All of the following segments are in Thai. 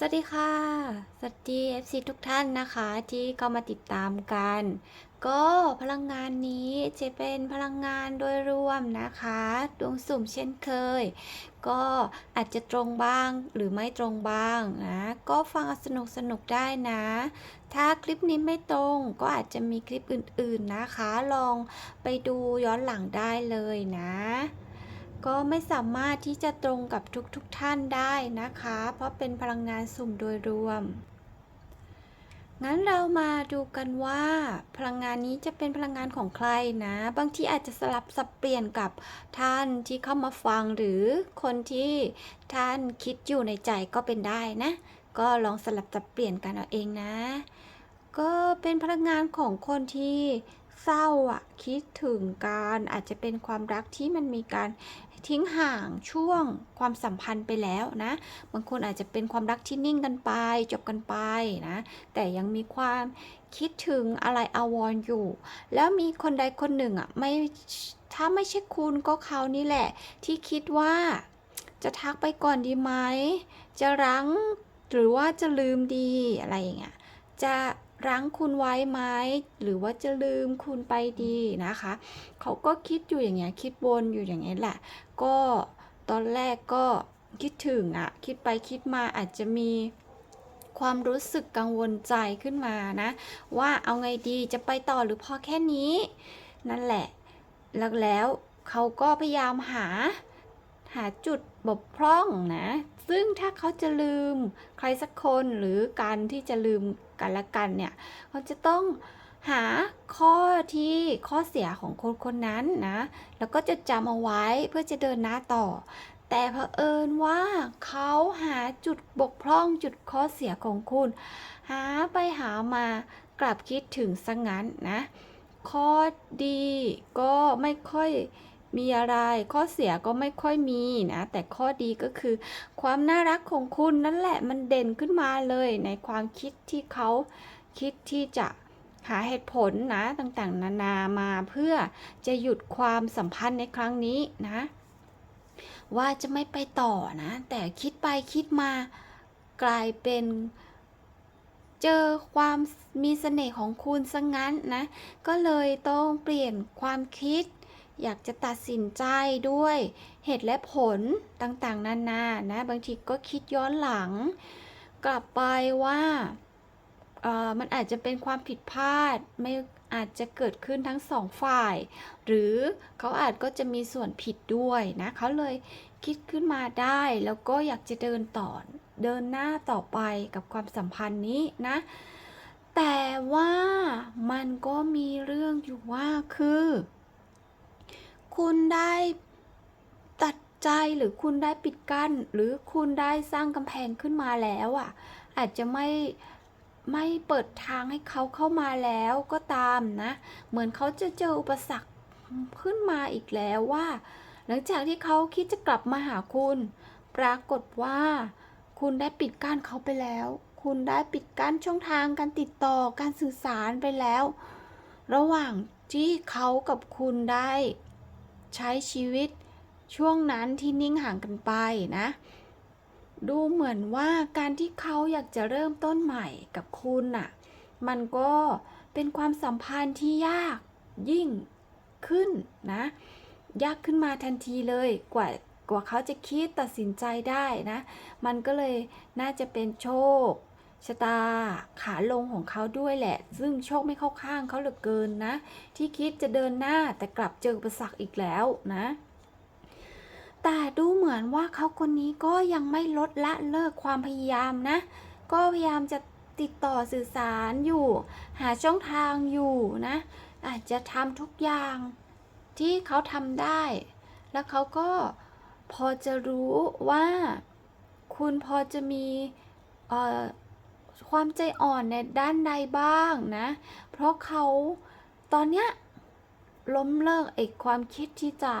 สวัสดีค่ะ สวัสดี FC ทุกท่านนะคะที่เข้ามาติดตามกัน ก็พลังงานนี้จะเป็นพลังงานโดยรวมนะคะดวงสุ่มเช่นเคย ก็อาจจะตรงบ้างหรือไม่ตรงบ้างนะก็ฟังสนุกสนุกได้นะ ถ้าคลิปนี้ไม่ตรงก็อาจจะมีคลิปอื่นๆนะคะ ลองไปดูย้อนหลังได้เลยนะ ก็ไม่สามารถที่จะตรงกับทุกๆทท่านได้นะคะ เพราะเป็นพลังงานสุ่มโดยรวม งั้นเรามาดูกันว่า พลังงานนี้จะเป็นพลังงานของใครนะ บางทีอาจจะสลับสับเปลี่ยนกับท่านที่เข้ามาฟังหรือคนที่ท่านคิดอยู่ในใจก็เป็นได้นะ ก็ลองสลับสับเปลี่ยนกันเอาเองนะ ก็เป็นพลังงานของคนที่เศร้าอะคิดถึงการอาจจะเป็นความรักที่มันมีการ ทิ้งห่างช่วงความสัมพันธ์ไปแล้วนะ บางคนอาจจะเป็นความรักที่นิ่งกันไป จบกันไปนะ แต่ยังมีความคิดถึงอะไรอาวรณ์อยู่ แล้วมีคนใดคนหนึ่งอะไม่ถ้าไม่ใช่คุณก็เขานี่แหละ ที่คิดว่าจะทักไปก่อนดีไหม จะรั้งหรือว่าจะลืมดีอะไรอย่างเงี้ยจะ รั้งคุณไว้ไหมหรือว่าจะลืมคุณไปดีนะคะ เขาก็คิดอยู่อย่างเงี้ยคิดวนอยู่อย่างเงี้ยแหละ ก็ตอนแรกก็คิดถึงอะ่ะคิดไปคิดมาอาจจะมีความรู้สึกกังวลใจขึ้นมานะ ว่าเอาไงดีจะไปต่อหรือพอแค่นี้ นั่นแหละ แล้วแล้วเขาก็พยายามหาหาจุดบกพร่องนะ ซึ่งถ้าเขาจะลืมใครสักคนหรือการที่จะลืม กันและกันเนี่ยเขาจะต้องหาข้อที่ข้อเสียของคนคนนั้นนะ แล้วก็จะจำเอาไว้เพื่อจะเดินหน้าต่อ แต่เผอิญว่าเขาหาจุดบกพร่องจุดข้อเสียของคุณ หาไปหามากลับคิดถึงซะงั้นนะ ข้อดีก็ไม่ค่อย มีอะไร ข้อเสียก็ไม่ค่อยมีนะ แต่ข้อดีก็คือ ความน่ารักของคุณนั่นแหละมันเด่นขึ้นมาเลยในความคิดที่เขาคิดที่จะหาเหตุผลนะต่างๆ นานามาเพื่อจะหยุดความสัมพันธ์ในครั้งนี้นะ ว่าจะไม่ไปต่อนะ แต่คิดไปคิดมากลายเป็นเจอความมีเสน่ห์ของคุณซะงั้นนะ ก็เลยต้องเปลี่ยนความคิด อยากจะตัดสินใจด้วยเหตุและผลต่างๆ นานานะ บางทีก็คิดย้อนหลัง กลับไปว่าเอ่อมันอาจจะเป็นความผิดพลาดไม่อาจจะเกิดขึ้นทั้งสองฝ่าย หรือเขาอาจก็จะมีส่วนผิดด้วยนะเขาเลยคิดขึ้นมาได้แล้วก็อยากจะเดินต่อเดินหน้าต่อไปกับความสัมพันธ์นี้นะ แต่ว่ามันก็มีเรื่องอยู่ว่าคือ คุณได้ตัดใจหรือคุณได้ปิดกั้น หรือคุณได้สร้างกำแพงขึ้นมาแล้วอะ อาจจะไม่ไม่เปิดทางให้เขาเข้ามาแล้วก็ตามนะ เหมือนเขาจะเจออุปสรรคขึ้นมาอีกแล้วว่า หลังจากที่เขาคิดจะกลับมาหาคุณ ปรากฏว่า คุณได้ปิดกั้นเขาไปแล้ว คุณได้ปิดกั้นช่องทางการติดต่อการสื่อสารไปแล้ว ระหว่างที่เขากับคุณได้ ใช้ชีวิตช่วงนั้นที่นิ่งห่างกันไปนะ ดูเหมือนว่าการที่เขาอยากจะเริ่มต้นใหม่กับคุณน่ะ มันก็เป็นความสัมพันธ์ที่ยากยิ่งขึ้นนะ ยากขึ้นมาทันทีเลยกว่ากว่าเขาจะคิดตัดสินใจได้นะ มันก็เลยน่าจะเป็นโชค ชะตาขาลงของเขาด้วยแหละ ซึ่งโชคไม่เข้าข้างเขาเหลือเกินนะ ที่คิดจะเดินหน้าแต่กลับเจออุปสรรคอีกแล้วนะ แต่ดูเหมือนว่าเขาคนนี้ก็ยังไม่ลดละเลิกความพยายามนะ ก็พยายามจะติดต่อสื่อสารอยู่ หาช่องทางอยู่นะ อาจจะทำทุกอย่างที่เขาทำได้ แล้วเขาก็พอจะรู้ว่า คุณพอจะมีเอ่อ ความใจอ่อนในด้านใดบ้างนะ เพราะเขาตอนเนี้ยล้มเลิกไอ้ความคิดที่จะ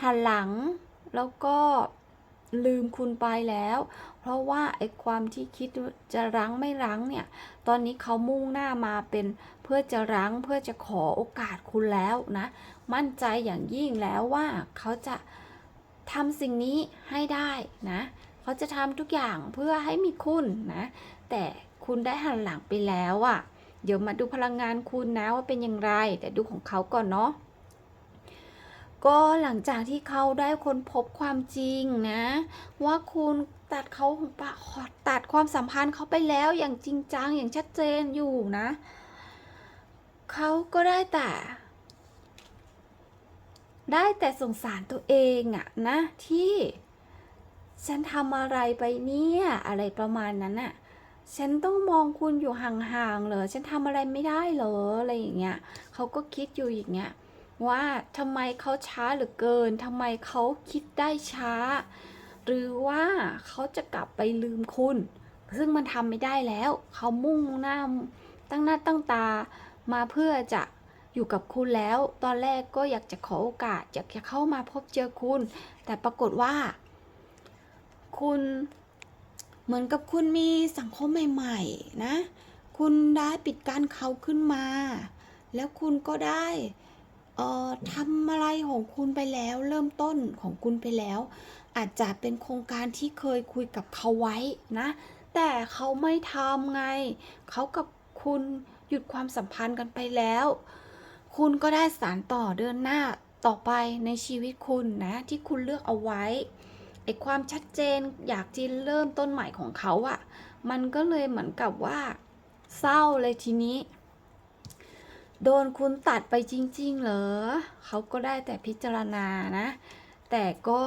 หันหลัง แล้วก็ลืมคุณไปแล้ว เพราะว่าไอ้ความที่คิดจะรั้งไม่รั้งเนี่ย ตอนนี้เขามุ่งหน้ามาเป็นเพื่อจะรั้งเพื่อจะขอโอกาสคุณแล้วนะ มั่นใจอย่างยิ่งแล้วว่าเขาจะทำสิ่งนี้ให้ได้นะ เขาจะทำทุกอย่างเพื่อให้มีคุณนะ แต่คุณได้หันหลังไปแล้วอะ่ะ เดี๋ยวมาดูพลังงานคุณนะว่าเป็นอย่างไร แต่ดูของเขาก่อนเนาะก็หลังจากที่เขาได้ค้นพบความจริงนะ ว่าคุณตัดเขาของปะตัดความสัมพันธ์เขาไปแล้วอย่างจริงจังอย่างชัดเจนอยู่นะเขาก็ได้แต่ ได้แต่สงสารตัวเองอะนะที่ ฉันทำอะไรไปเนี่ย อะไรประมาณนั้นอะฉันต้องมองคุณอยู่ห่างๆเหรอ ฉันทำอะไรไม่ได้เหรอ อะไรอย่างเงี้ยเขาก็คิดอยู่อย่างเงี้ย ว่าทำไมเขาช้าเหลือเกินทำไมเขาคิดได้ช้า หรือว่าเขาจะกลับไปลืมคุณ ซึ่งมันทำไม่ได้แล้ว เขามุ่งหน้าตั้งหน้าตั้งตามาเพื่อจะอยู่กับคุณแล้ว ตอนแรกก็อยากจะขอโอกาสอยากจะเข้ามาพบเจอคุณ แต่ปรากฏว่า คุณ เหมือนกับคุณมีสังคมใหม่ ๆ นะ คุณได้ปิดการเขาขึ้นมา แล้วคุณก็ได้เอ่อทำอะไรของคุณไปแล้ว เริ่มต้นของคุณไปแล้ว อาจจะเป็นโครงการที่เคยคุยกับเขาไว้นะ แต่เขาไม่ทำไง เขากับคุณหยุดความสัมพันธ์กันไปแล้ว คุณก็ได้สารต่อเดินหน้าต่อไปในชีวิตคุณนะ ที่คุณเลือกเอาไว้ ไอความชัดเจนอยากจะเริ่มต้นใหม่ของเขาอะมันก็เลยเหมือนกับว่า เศร้าเลยทีนี้ โดนคุณตัดไปจริง ๆ เหรอเขาก็ได้แต่พิจารณานะ แต่ก็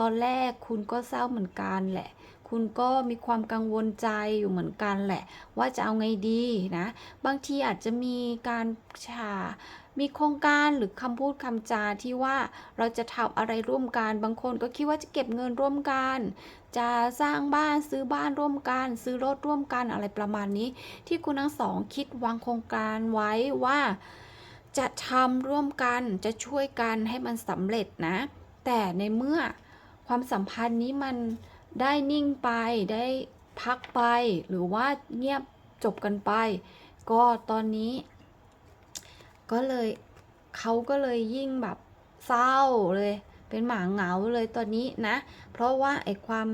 ตอนแรกคุณก็เศร้าเหมือนกันแหละ คุณก็มีความกังวลใจอยู่เหมือนกันแหละ ว่าจะเอาไงดีนะ บางทีอาจจะมีการชา มีโครงการหรือคำพูดคำจาที่ว่าเราจะทำอะไรร่วมกัน บางคนก็คิดว่าจะเก็บเงินร่วมกัน จะสร้างบ้านซื้อบ้านร่วมกัน ซื้อรถร่วมกันอะไรประมาณนี้ ที่คุณทั้งสองคิดวางโครงการไว้ว่า จะทำร่วมกันจะช่วยกันให้มันสำเร็จนะ แต่ในเมื่อความสัมพันธ์นี้มันได้นิ่งไปได้พักไป หรือว่าเงียบจบกันไป ก็ตอนนี้ ก็เลยเขาก็เลยยิ่งแบบเศร้าเลย เป็นหมาเหงาเลยตอนนี้นะ เพราะว่าไอ้ความ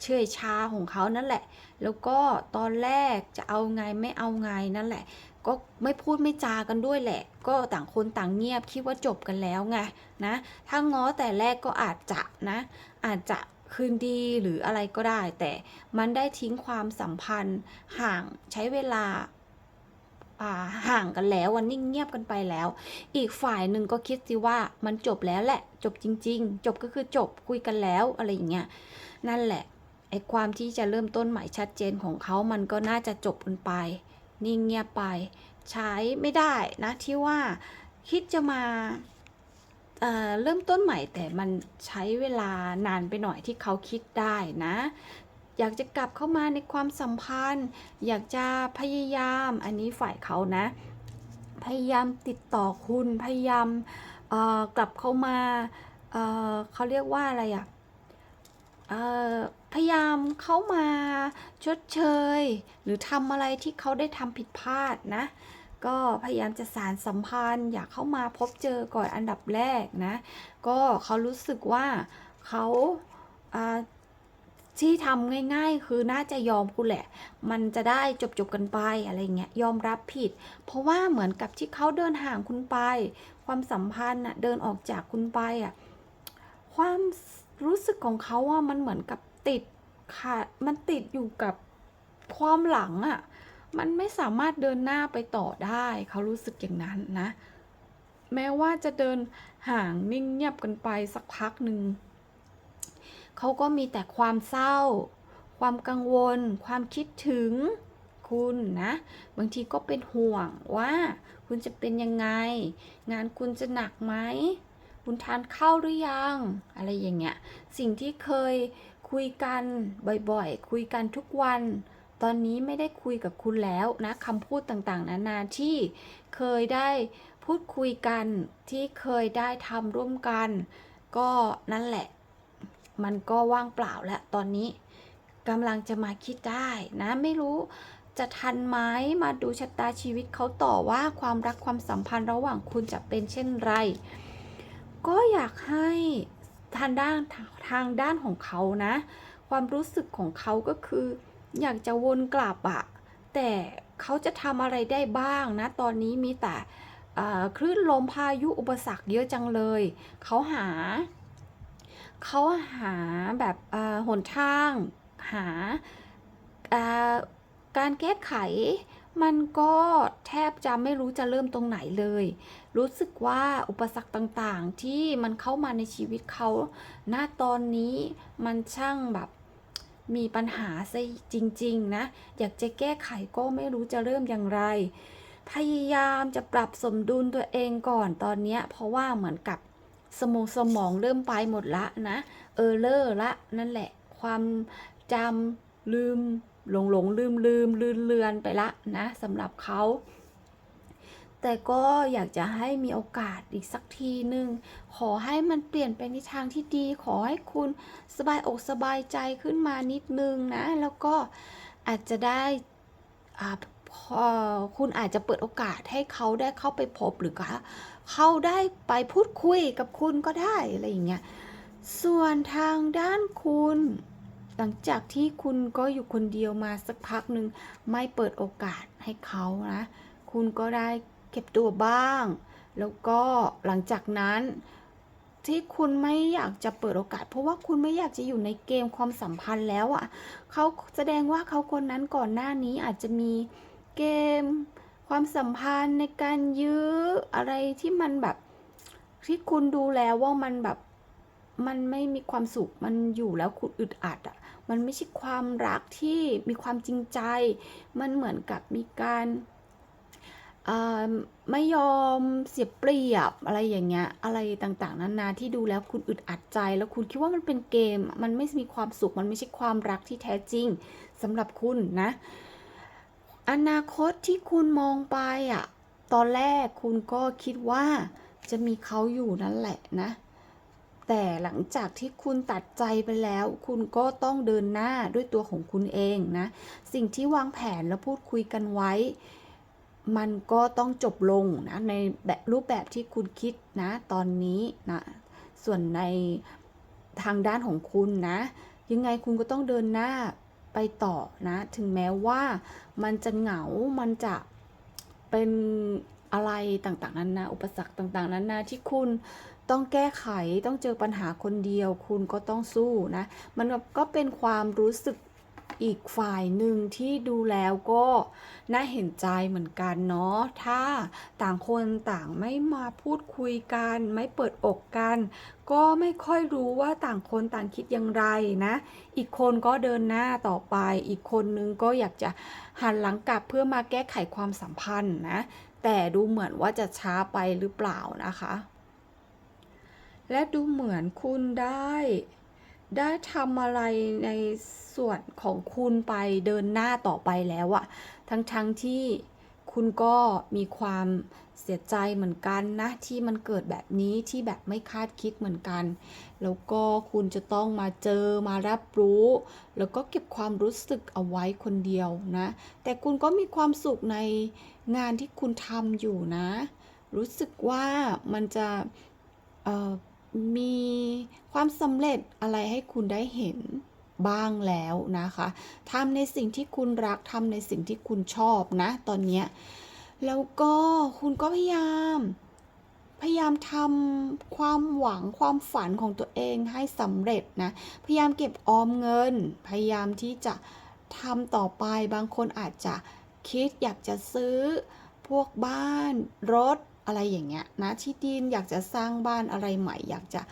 เชื่อยชาของเขานั่นแหละ แล้วก็ตอนแรกจะเอาไงไม่เอาไงนั่นแหละ ก็ไม่พูดไม่จากันด้วยแหละ ก็ต่างคนต่างเงียบคิดว่าจบกันแล้วไงนะ ถ้าง้อแต่แรกก็อาจจะนะ อาจจะคืนดีหรืออะไรก็ได้ แต่มันได้ทิ้งความสัมพันธ์ห่างใช้เวลา ห่างกันแล้ววันนิ่งเงียบกันไปแล้ว อีกฝ่ายหนึ่งก็คิดสิว่ามันจบแล้วแหละ จบจริง ๆ จบก็คือจบคุยกันแล้วอะไรอย่างเงี้ยนั่นแหละไอ้ความที่จะเริ่มต้นใหม่ชัดเจนของเขามันก็น่าจะจบกันไป นิ่งเงียบไป ใช้ไม่ได้นะที่ว่าคิดจะมาเเริ่มต้นใหม่แต่มันใช้เวลานานไปหน่อยที่เขาคิดได้นะ อยากจะกลับเข้ามาในความสัมพันธ์ อยากจะพยายามอันนี้ฝ่ายเขานะ พยายามติดต่อคุณพยายามกลับเข้ามาเเขาเรียกว่าอะไรอะเอ่อพยายามเข้ามาชดเชย หรือทำอะไรที่เขาได้ทำผิดพลาดนะ ก็พยายามจะสารสัมพันธ์ อยากเข้ามาพบเจอก่อนอันดับแรกนะ ก็เขารู้สึกว่าเขาอ่า ที่ทำง่ายๆ คือน่าจะยอมคุณแหละ มันจะได้จบๆกันไปอะไรเงี้ยยอมรับผิด เพราะว่าเหมือนกับที่เขาเดินห่างคุณไป ความสัมพันธ์น่ะเดินออกจากคุณไปอะความรู้สึกของเขาว่ามันเหมือนกับติดค่ะมันติดอยู่กับความหลังอะมันไม่สามารถเดินหน้าไปต่อได้ เขารู้สึกอย่างนั้นนะ แม้ว่าจะเดินห่างนิ่งเงียบกันไปสักพักหนึ่ง เขาก็มีแต่ความเศร้า ความกังวล ความคิดถึงคุณนะ บางทีก็เป็นห่วงว่า คุณจะเป็นยังไง งานคุณจะหนักไหม คุณทานข้าวหรือยัง อะไรอย่างเงี้ย สิ่งที่เคยคุยกันบ่อยๆ คุยกันทุกวัน ตอนนี้ไม่ได้คุยกับคุณแล้วนะคำพูดต่างๆ นานาที่เคยได้พูดคุยกันที่เคยได้ทำร่วมกัน ก็นั่นแหละ มันก็ว่างเปล่าแล้วตอนนี้กำลังจะมาคิดได้นะ ไม่รู้จะทันไหมมาดูชะตาชีวิตเขาต่อว่าความรักความสัมพันธ์ระหว่างคุณจะเป็นเช่นไร ก็อยากให้ทางด้านทางด้านของเขานะ ความรู้สึกของเขาก็คือ อยากจะวนกลับอะแต่เขาจะทำอะไรได้บ้างนะ ตอนนี้มีแต่คลื่นลมพายุอุปสรรคเยอะจังเลย เขาหา เขาหาแบบเอ่อหนทาง หาการแก้ไข มันก็แทบจะไม่รู้จะเริ่มตรงไหนเลย รู้สึกว่าอุปสรรคต่างๆ ที่มันเข้ามาในชีวิตเขาณตอนนี้มันช่างแบบมีปัญหาซะจริง ๆ นะ อยากจะแก้ไขก็ไม่รู้จะเริ่มอย่างไร พยายามจะปรับสมดุลตัวเองก่อนตอนนี้เพราะว่าเหมือนกับ สมองสมองเริ่มไปหมดละนะ เออเลอร์ละนั่นแหละ ความจำลืมหลงหลงลืมลืมลืนเลือนไปละนะสำหรับเขาแต่ก็อยากจะให้มีโอกาสอีกสักทีหนึ่งขอให้มันเปลี่ยนไปในทางที่ดี ขอให้คุณสบายอกสบายใจขึ้นมานิดนึงนะ แล้วก็อาจจะได้อ่าคุณอาจจะเปิดโอกาสให้เขาได้เข้าไปพบหรือก็ เขาได้ไปพูดคุยกับคุณก็ได้อะไรอย่างเงี้ย ส่วนทางด้านคุณ หลังจากที่คุณก็อยู่คนเดียวมาสักพักหนึ่งไม่เปิดโอกาสให้เขานะ คุณก็ได้เก็บตัวบ้าง แล้วก็หลังจากนั้นที่คุณไม่อยากจะเปิดโอกาส เพราะว่าคุณไม่อยากจะอยู่ในเกมความสัมพันธ์แล้วอะ่ะเขาแสดงว่าเขาคนนั้นก่อนหน้านี้อาจจะมีเกม ความสัมพันธ์ในการยื้ออะไรที่มันแบบที่คุณดูแล้วว่ามันแบบมันไม่มีความสุขมันอยู่แล้วคุณอึดอัดอะ มันไม่ใช่ความรักที่มีความจริงใจ มันเหมือนกับมีการไม่ยอมเสียเปรียบอะไรอย่างเงี้ยอะไรต่างๆนานาที่ดูแล้วคุณอึดอัดใจ แล้วคุณคิดว่ามันเป็นเกม มันไม่มีความสุขมันไม่ใช่ความรักที่แท้จริงสำหรับคุณนะ อนาคตที่คุณมองไปอะ ตอนแรกคุณก็คิดว่าจะมีเขาอยู่นั่นแหละนะ แต่หลังจากที่คุณตัดใจไปแล้ว คุณก็ต้องเดินหน้าด้วยตัวของคุณเองนะ สิ่งที่วางแผนและพูดคุยกันไว้ มันก็ต้องจบลงนะในแบบรูปแบบที่คุณคิดนะ ตอนนี้นะ ส่วนในทางด้านของคุณนะ ยังไงคุณก็ต้องเดินหน้า ไปต่อนะ ถึงแม้ว่ามันจะเหงา มันจะเป็นอะไรต่างๆนั้นนะ อุปสรรคต่างๆนั้นนะที่คุณต้องแก้ไขต้องเจอปัญหาคนเดียว คุณก็ต้องสู้นะ มันก็เป็นความรู้สึก อีกฝ่ายหนึ่งที่ดูแล้วก็น่าเห็นใจเหมือนกันเนาะถ้าต่างคนต่างไม่มาพูดคุยกัน ไม่เปิดอกกัน ก็ไม่ค่อยรู้ว่าต่างคนต่างคิดอย่างไรนะ อีกคนก็เดินหน้าต่อไป อีกคนนึงก็อยากจะหันหลังกลับเพื่อมาแก้ไขความสัมพันธ์นะ แต่ดูเหมือนว่าจะช้าไปหรือเปล่านะคะ และดูเหมือนคุณได้ ได้ทำอะไรในส่วนของคุณไปเดินหน้าต่อไปแล้วอะทั้งๆทที่คุณก็มีความเสียใจเหมือนกันนะ ที่มันเกิดแบบนี้ที่แบบไม่คาดคิดเหมือนกัน แล้วก็คุณจะต้องมาเจอมารับรู้ แล้วก็เก็บความรู้สึกเอาไว้คนเดียวนะ แต่คุณก็มีความสุขในงานที่คุณทำอยู่นะ รู้สึกว่ามันจะ มีความสำเร็จอะไรให้คุณได้เห็นบ้างแล้วนะคะทำในสิ่งที่คุณรักทำในสิ่งที่คุณชอบนะ ตอนนี้แล้วก็คุณก็พยายาม พยายามทำความหวังความฝันของตัวเองให้สำเร็จนะ พยายามเก็บออมเงิน พยายามที่จะทำต่อไปบางคนอาจจะคิดอยากจะซื้อพวกบ้านรถ อะไรอย่างเงี้ยนะที่ดินอยากจะสร้างบ้านอะไรใหม่ อยากจะ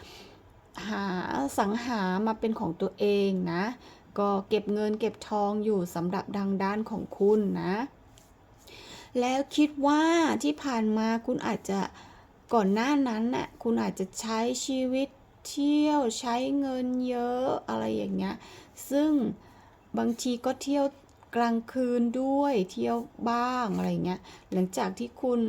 หาสังหามาเป็นของตัวเองนะ ก็เก็บเงินเก็บทองอยู่สำหรับดังด้านของคุณนะ แล้วคิดว่าที่ผ่านมาคุณอาจจะก่อนหน้านั้นน่ะคุณอาจจะใช้ชีวิตเที่ยวใช้เงินเยอะอะไรอย่างเงี้ย ซึ่งบางทีก็เที่ยวกลางคืนด้วยเที่ยวบ้างอะไรเงี้ย หลังจากที่คุณ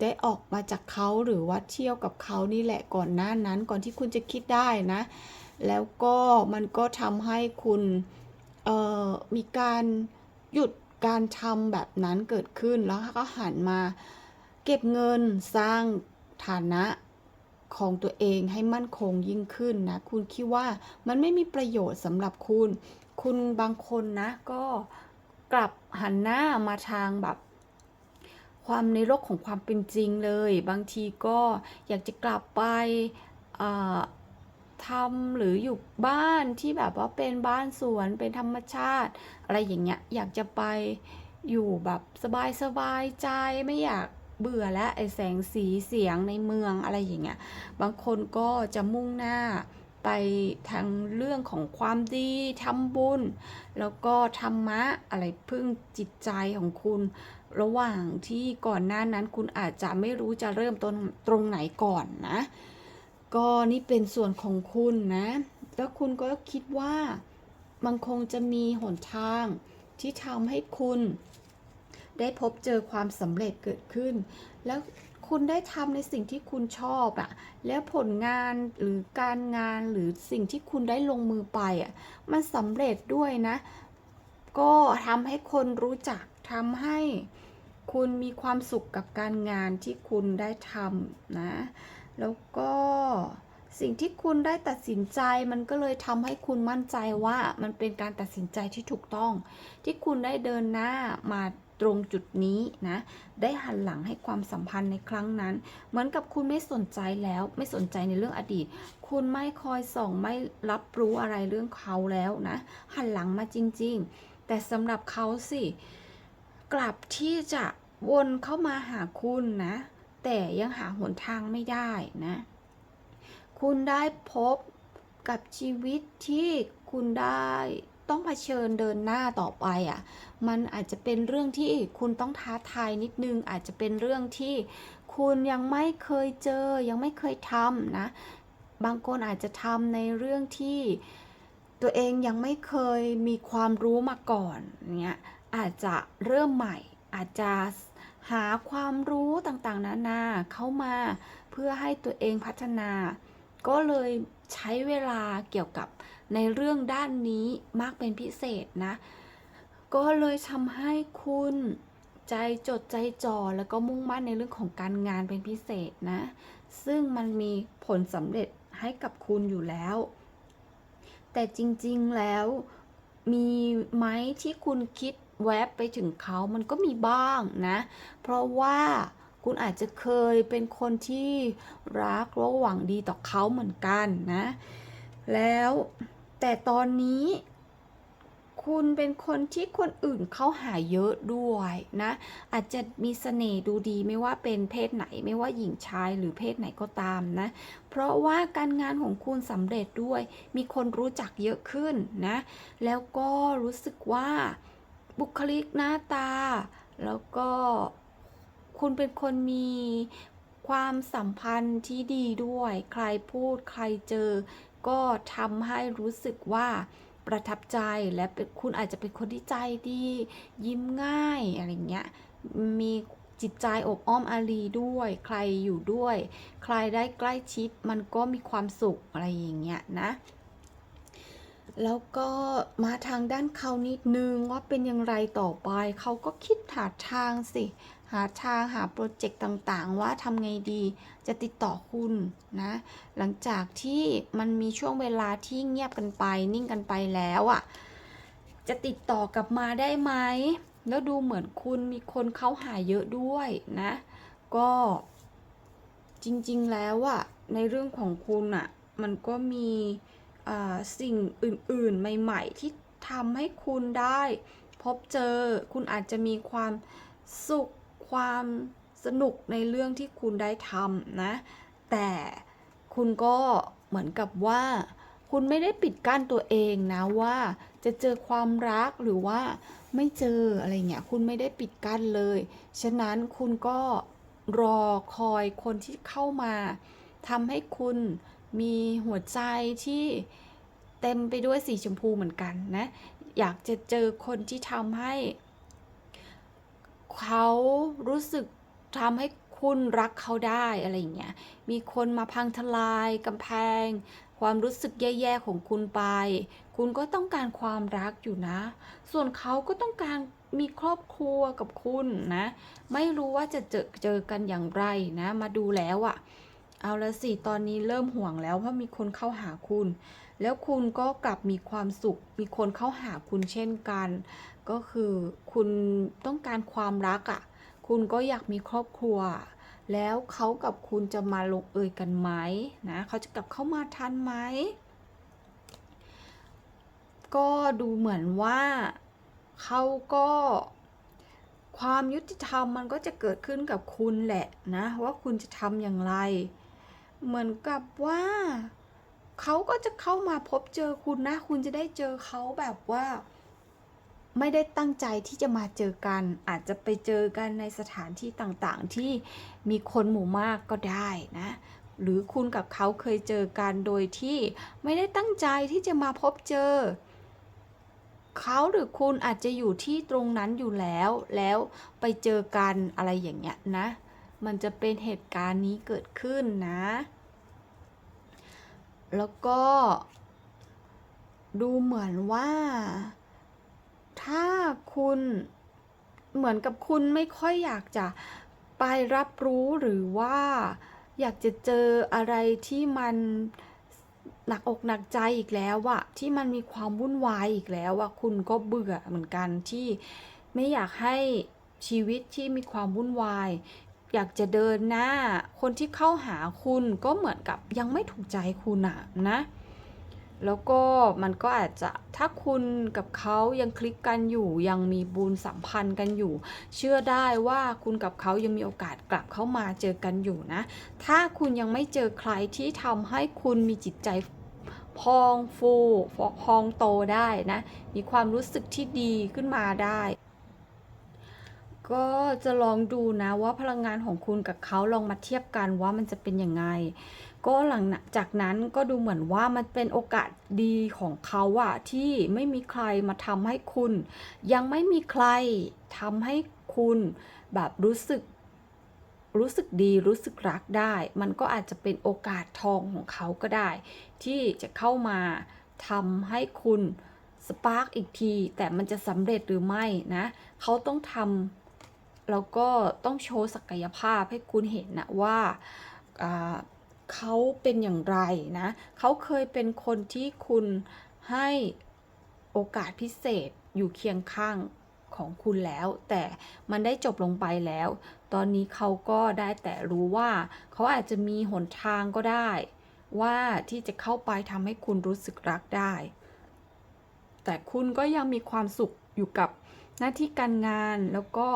ได้ออกมาจากเขาหรือว่าเที่ยวกับเขานี่แหละก่อนหน้านั้นก่อนที่คุณจะคิดได้นะ แล้วก็มันก็ทำให้คุณมีการหยุดการทำแบบนั้นเกิดขึ้นแล้วก็หันมาเก็บเงินสร้างฐานะของตัวเองให้มั่นคงยิ่งขึ้นนะ คุณคิดว่ามันไม่มีประโยชน์สำหรับคุณ คุณบางคนนะก็กลับหันหน้ามาทางแบบ ความในโลกของความเป็นจริงเลย บางทีก็อยากจะกลับไปทำหรืออยู่บ้านที่แบบว่าเป็นบ้านสวนเป็นธรรมชาติ อะไรอย่างเงี้ยอยากจะไปอยู่แบบสบายสบายใจไม่อยากเบื่อและไอแสงสีเสียงในเมืองอะไรอย่างเงี้ยบางคนก็จะมุ่งหน้า ไปทางเรื่องของความดีทำบุญ แล้วก็ธรรมะอะไรพึ่งจิตใจของคุณ ระหว่างที่ก่อนหน้านั้นคุณอาจจะไม่รู้จะเริ่มต้นตรงไหนก่อนนะ ก็นี่เป็นส่วนของคุณนะ แล้วคุณก็คิดว่ามันคงจะมีหนทางที่ทำให้คุณได้พบเจอความสำเร็จเกิดขึ้น แล้ว คุณได้ทำในสิ่งที่คุณชอบอะแล้วผลงานหรือการงานหรือสิ่งที่คุณได้ลงมือไปอะมันสำเร็จด้วยนะ ก็ทำให้คนรู้จักทำให้คุณมีความสุขกับการงานที่คุณได้ทำนะ แล้วก็สิ่งที่คุณได้ตัดสินใจมันก็เลยทำให้คุณมั่นใจว่ามันเป็นการตัดสินใจที่ถูกต้อง ที่คุณได้เดินหน้ามา ตรงจุดนี้นะ ได้หันหลังให้ความสัมพันธ์ในครั้งนั้น เหมือนกับคุณไม่สนใจแล้วไม่สนใจในเรื่องอดีต คุณไม่คอยส่องไม่รับรู้อะไรเรื่องเขาแล้วนะ หันหลังมาจริง ๆ แต่สำหรับเขาสิกลับที่จะวนเข้ามาหาคุณนะ แต่ยังหาหนทางไม่ได้นะ คุณได้พบกับชีวิตที่คุณได้ต้องเผชิญเดินหน้าต่อไปอะ่ะ มันอาจจะเป็นเรื่องที่คุณต้องท้าทายนิดนึง อาจจะเป็นเรื่องที่คุณยังไม่เคยเจอ ยังไม่เคยทำนะ บางคนอาจจะทำในเรื่องที่ตัวเองยังไม่เคยมีความรู้มาก่อนเนี้ยอาจจะเริ่มใหม่ อาจจะหาความรู้ต่างๆ นานาเข้ามาเพื่อให้ตัวเองพัฒนา ก็เลยใช้เวลาเกี่ยวกับในเรื่องด้านนี้มากเป็นพิเศษนะ ก็เลยทำให้คุณใจจดใจจ่อแล้วก็มุ่งมั่นในเรื่องของการงานเป็นพิเศษนะ ซึ่งมันมีผลสำเร็จให้กับคุณอยู่แล้ว แต่จริงๆแล้วมีไหมที่คุณคิดแวบไปถึงเขามันก็มีบ้างนะ เพราะว่าคุณอาจจะเคยเป็นคนที่รักและหวังดีต่อเขาเหมือนกันนะ แล้วแต่ตอนนี้ คุณเป็นคนที่คนอื่นเขาหาเยอะด้วยนะ อาจจะมีเสน่ห์ดูดีไม่ว่าเป็นเพศไหนไม่ว่าหญิงชายหรือเพศไหนก็ตามนะ เพราะว่าการงานของคุณสำเร็จด้วย มีคนรู้จักเยอะขึ้นนะ แล้วก็รู้สึกว่าบุคลิกหน้าตา แล้วก็คุณเป็นคนมีความสัมพันธ์ที่ดีด้วย ใครพูดใครเจอ ก็ทำให้รู้สึกว่า ประทับใจและคุณอาจจะเป็นคนที่ใจดียิ้มง่ายอะไรเงี้ยมีจิตใจอบอ้อมอารีด้วย ใครอยู่ด้วย ใครได้ใกล้ชิดมันก็มีความสุขอะไรอย่างเงี้ยนะ แล้วก็มาทางด้านเขานิดนึงว่าเป็นอย่างไรต่อไป เขาก็คิดหาทางสิ หาทางหาโปรเจกต์ต่างๆ ว่าทำไงดีจะติดต่อคุณนะ หลังจากที่มันมีช่วงเวลาที่เงียบกันไป นิ่งกันไปแล้วอะ่ะ จะติดต่อกลับมาได้ไหม แล้วดูเหมือนคุณมีคนเข้าหาเยอะด้วยนะ ก็จริงๆแล้วอะในเรื่องของคุณอะมันก็มีอ่าสิ่งอื่นๆ ใหม่ ๆ ที่ทำให้คุณได้ พบเจอคุณอาจจะมีความสุข ความสนุกในเรื่องที่คุณได้ทำนะ แต่คุณก็เหมือนกับว่า คุณไม่ได้ปิดกั้นตัวเองนะว่าจะเจอความรักหรือว่าไม่เจออะไรเงี้ยคุณไม่ได้ปิดกั้นเลย ฉะนั้นคุณก็รอคอยคนที่เข้ามาทำให้คุณมีหัวใจที่เต็มไปด้วยสีชมพูเหมือนกันนะ อยากจะเจอคนที่ทำให้ เขารู้สึกทำให้คุณรักเขาได้อะไรอย่างเงี้ย มีคนมาพังทลายกำแพง ความรู้สึกแย่ๆของคุณไป คุณก็ต้องการความรักอยู่นะ ส่วนเขาก็ต้องการมีครอบครัวกับคุณนะ ไม่รู้ว่าจะเจอเจอกันอย่างไรนะ มาดูแล้วอะ่ะ เอาละสิ ตอนนี้เริ่มห่วงแล้วเพราะมีคนเข้าหาคุณ แล้วคุณก็กลับมีความสุข มีคนเข้าหาคุณเช่นกัน ก็คือคุณต้องการความรักอะ่ะ คุณก็อยากมีครอบครัว แล้วเขากับคุณจะมาลงเอยกันไหมนะเขาจะกลับเข้ามาทันไหม ก็ดูเหมือนว่าเขาก็ความยุติธรรมมันก็จะเกิดขึ้นกับคุณแหละนะ ว่าคุณจะทำอย่างไร เหมือนกับว่าเขาก็จะเข้ามาพบเจอคุณนะ คุณจะได้เจอเขาแบบว่า ไม่ได้ตั้งใจที่จะมาเจอกัน อาจจะไปเจอกันในสถานที่ต่างๆ ที่มีคนหมู่มากก็ได้นะหรือคุณกับเขาเคยเจอกันโดยที่ไม่ได้ตั้งใจที่จะมาพบเจอ เขาหรือคุณอาจจะอยู่ที่ตรงนั้นอยู่แล้ว แล้วไปเจอกันอะไรอย่างเงี้ยนะ มันจะเป็นเหตุการณ์นี้เกิดขึ้นนะ แล้วก็ดูเหมือนว่า ถ้าคุณเหมือนกับคุณไม่ค่อยอยากจะไปรับรู้หรือว่าอยากจะเจออะไรที่มันหนักอกหนักใจอีกแล้วอะที่มันมีความวุ่นวายอีกแล้วอะคุณก็เบื่อเหมือนกันที่ไม่อยากให้ชีวิตที่มีความวุ่นวาย อยากจะเดินหน้า คนที่เข้าหาคุณก็เหมือนกับยังไม่ถูกใจคุณอะนะ แล้วก็มันก็อาจจะถ้าคุณกับเขายังคลิกกันอยู่ ยังมีบุญสัมพันธ์กันอยู่ เชื่อได้ว่าคุณกับเขายังมีโอกาสกลับเข้ามาเจอกันอยู่นะ ถ้าคุณยังไม่เจอใครที่ทำให้คุณมีจิตใจพองฟูพองโตได้นะ มีความรู้สึกที่ดีขึ้นมาได้ ก็จะลองดูนะว่าพลังงานของคุณกับเขาลองมาเทียบกันว่ามันจะเป็นยังไง ก็หลังจากนั้นก็ดูเหมือนว่ามันเป็นโอกาสดีของเขาอะที่ไม่มีใครมาทำให้คุณ ยังไม่มีใครทำให้คุณแบบรู้สึกรู้สึกดีรู้สึกรักได้ มันก็อาจจะเป็นโอกาสทองของเขาก็ได้ ที่จะเข้ามาทำให้คุณสปาร์กอีกที แต่มันจะสำเร็จหรือไม่นะ เขาต้องทำแล้วก็ต้องโชว์ศักยภาพให้คุณเห็นนะว่าอ่า เขาเป็นอย่างไรนะเขาเคยเป็นคนที่คุณให้โอกาสพิเศษอยู่เคียงข้างของคุณแล้ว แต่มันได้จบลงไปแล้ว ตอนนี้เขาก็ได้แต่รู้ว่า เขาอาจจะมีหนทางก็ได้ ว่าที่จะเข้าไปทำให้คุณรู้สึกรักได้ แต่คุณก็ยังมีความสุขอยู่กับหน้าที่การงานแล้วก็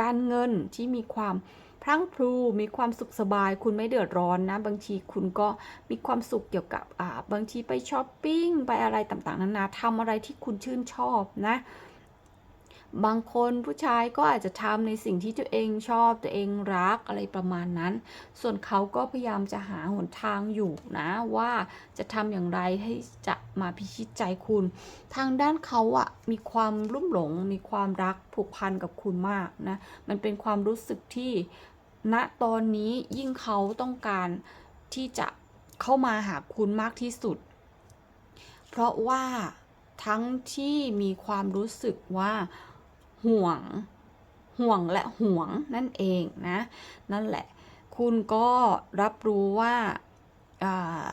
การเงินที่มีความ พรั่งพรูมีความสุขสบาย คุณไม่เดือดร้อนนะ บางทีคุณก็มีความสุขเกี่ยวกับอ่าบางทีไปช้อปปิ้งไปอะไรต่างๆนานาทำอะไรที่คุณชื่นชอบนะ บางคนผู้ชายก็อาจจะทำในสิ่งที่ตัวเองชอบตัวเองรักอะไรประมาณนั้น ส่วนเขาก็พยายามจะหาหนทางอยู่นะ ว่าจะทำอย่างไรให้จะมาพิชิตใจคุณ ทางด้านเขาอะมีความรุ่มหลง มีความรักผูกพันกับคุณมากนะ มันเป็นความรู้สึกที่ ณตอนนี้ยิ่งเขาต้องการที่จะเข้ามาหาคุณมากที่สุด เพราะว่าทั้งที่มีความรู้สึกว่าห่วง ห่วงและห่วงนั่นเองนะ นั่นแหละ คุณก็รับรู้ว่าอ่า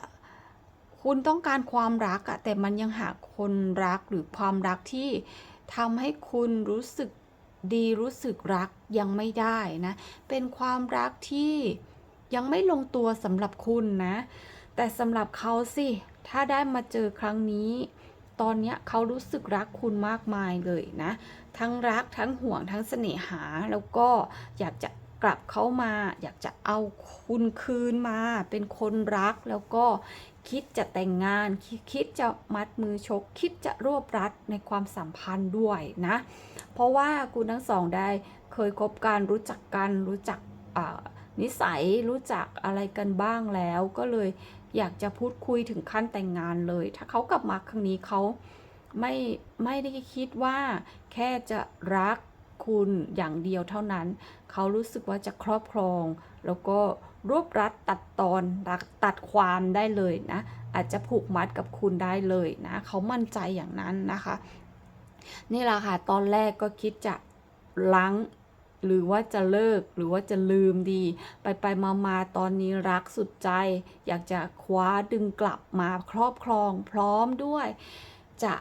คุณต้องการความรักอะแต่มันยังหาคนรักหรือความรักที่ทำให้คุณรู้สึก ดีรู้สึกรักยังไม่ได้นะ เป็นความรักที่ยังไม่ลงตัวสำหรับคุณนะ แต่สำหรับเขาสิ ถ้าได้มาเจอครั้งนี้ ตอนเนี้ยเขารู้สึกรักคุณมากมายเลยนะ ทั้งรักทั้งห่วงทั้งเสน่หาแล้วก็อยากจะ กลับเข้ามา อยากจะเอาคุณคืนมา เป็นคนรักแล้วก็คิดจะแต่งงานคิดคิดจะมัดมือชก คิดจะรวบรัดในความสัมพันธ์ด้วยนะ เพราะว่าคุณทั้งสองได้เคยคบกันรู้จักกันรู้จักนิสัยรู้จักอะไรกันบ้างแล้วก็เลยอยากจะพูดคุยถึงขั้นแต่งงานเลย ถ้าเขากลับมาครั้งนี้เขาไม่ไม่ได้คิดว่าแค่จะรัก คุณอย่างเดียวเท่านั้น เขารู้สึกว่าจะครอบครอง แล้วก็รวบรัดตัดตอนตัดตัดความได้เลยนะ อาจจะผูกมัดกับคุณได้เลยนะ เขามั่นใจอย่างนั้นนะคะ นี่แหละค่ะตอนแรกก็คิดจะล้างหรือว่าจะเลิกหรือว่าจะลืมดี ไปไปมามาตอนนี้รักสุดใจ อยากจะคว้าดึงกลับมาครอบครองพร้อมด้วย จะ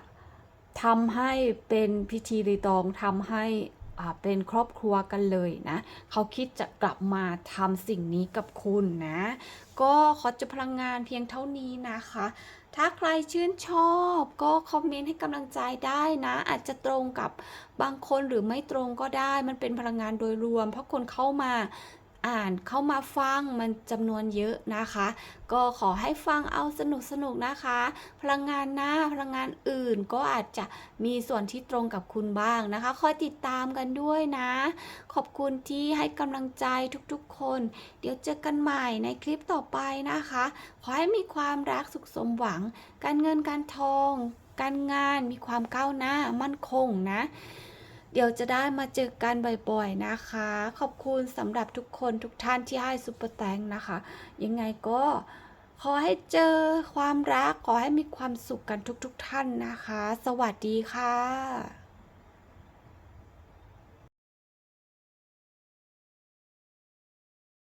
ทำให้เป็นพิธีรีตองทำให้ เป็นครอบครัวกันเลยนะ เขาคิดจะกลับมาทำสิ่งนี้กับคุณนะ ก็ขอจะพลังงานเพียงเท่านี้นะคะ ถ้าใครชื่นชอบก็คอมเมนต์ให้กำลังใจได้นะ อาจจะตรงกับบางคนหรือไม่ตรงก็ได้ มันเป็นพลังงานโดยรวม เพราะคนเข้ามา อ่านเข้ามาฟังมันจำนวนเยอะนะคะ ก็ขอให้ฟังเอาสนุกสนุกนะคะ พลังงานหน้าพลังงานอื่นก็อาจจะมีส่วนที่ตรงกับคุณบ้างนะคะ คอยติดตามกันด้วยนะ ขอบคุณที่ให้กำลังใจทุกๆคน เดี๋ยวเจอกันใหม่ในคลิปต่อไปนะคะ ขอให้มีความรักสุขสมหวัง การเงินการทอง การงานมีความก้าวหน้ามั่นคงนะ เดี๋ยวจะได้มาเจอกันบ่อยๆนะคะ ขอบคุณสำหรับทุกคนทุกท่านที่ให้ซุปเปอร์แตงนะคะ ยังไงก็ขอให้เจอความรัก ขอให้มีความสุขกันทุกๆท่านนะคะ สวัสดีค่ะ